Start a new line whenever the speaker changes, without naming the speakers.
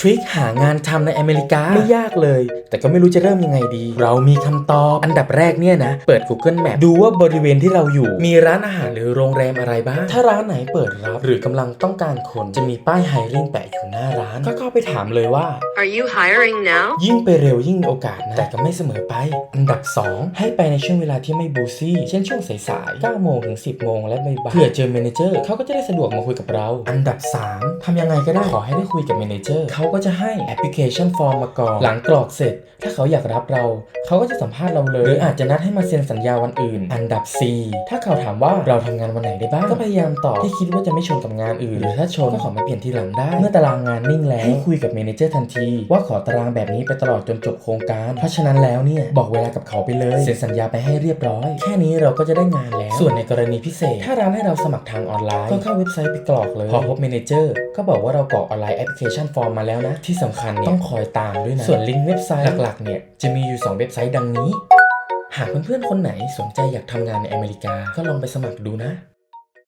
ทริคหางานทำในอเมริกาไม่ยากเลย แต่ก็ไม่รู้จะเริ่มยังไงดี เรามีคำตอบ อันดับแรกเนี่ยนะ เปิด Google Map ดูว่าบริเวณที่เราอยู่ มีร้านอาหารหรือโรงแรมอะไรบ้าง ถ้าร้านไหนเปิดรับ หรือกำลังต้องการคนจะมีป้าย hiring แปะอยู่หน้าร้าน ก็เข้าไปถามเลยว่า
Are you hiring now?
ยิ่งไปเร็วยิ่งมีโอกาสนะ แต่ก็ไม่เสมอไป อันดับ 2 ให้ไปในช่วงเวลาที่ไม่บูซี่ เช่นช่วงสายๆ9โมงถึง 10 โมงและบ่ายๆเพื่อเจอเมนเจอร์เขาก็จะได้สะดวกมาคุยกับเรา อันดับ 3ทำยังไงก็ได้ขอให้ได้คุยกับเมนเจอร์เขาก็จะให้แอปพลิเคชันฟอร์มมาก่อนหลังกรอกเสร็จ ถ้าเขาอยากรับเรา เขาก็จะสัมภาษณ์เราเลย หรืออาจจะนัดให้มาเซ็นสัญญาวันอื่น อันดับ 4 ถ้าเขาถามว่าเราทำงานวันไหนได้บ้างก็พยายามตอบที่คิดว่าจะไม่ชนกับงานอื่นหรือถ้าชนก็ขอมาเปลี่ยนทีหลังได้ เมื่อตารางงานนิ่งแล้วให้คุยกับเมนเจอร์ทันทีว่าขอตารางแบบนี้ไปตลอดจนจบโครงการ เพราะฉะนั้นแล้วเนี่ยบอกเวลากับเขาไปเลยเซ็นสัญญาไปให้เรียบร้อย แค่นี้เราก็จะได้งานแล้ว ส่วนในกรณีพิเศษ ถ้าร้านให้เราสมัครทางออนไลน์ก็เข้าเว็บไซต์ไปกรอกเลย พอพบเมนเจอร์ก็บอกว่าเรากรอกออนไลน์แอปพลิเคชันฟอร์มมาแล้วนะ ที่สำคัญเนี่ยต้องคอยตามด้วยนะส่วนลิงก์เว็บไซต์หลักๆเนี่ยจะมีอยู่ 2 เว็บไซต์ดังนี้ หากเพื่อนๆคนไหนสนใจอยากทำงานในอเมริกาก็ลองไปสมัครดูนะ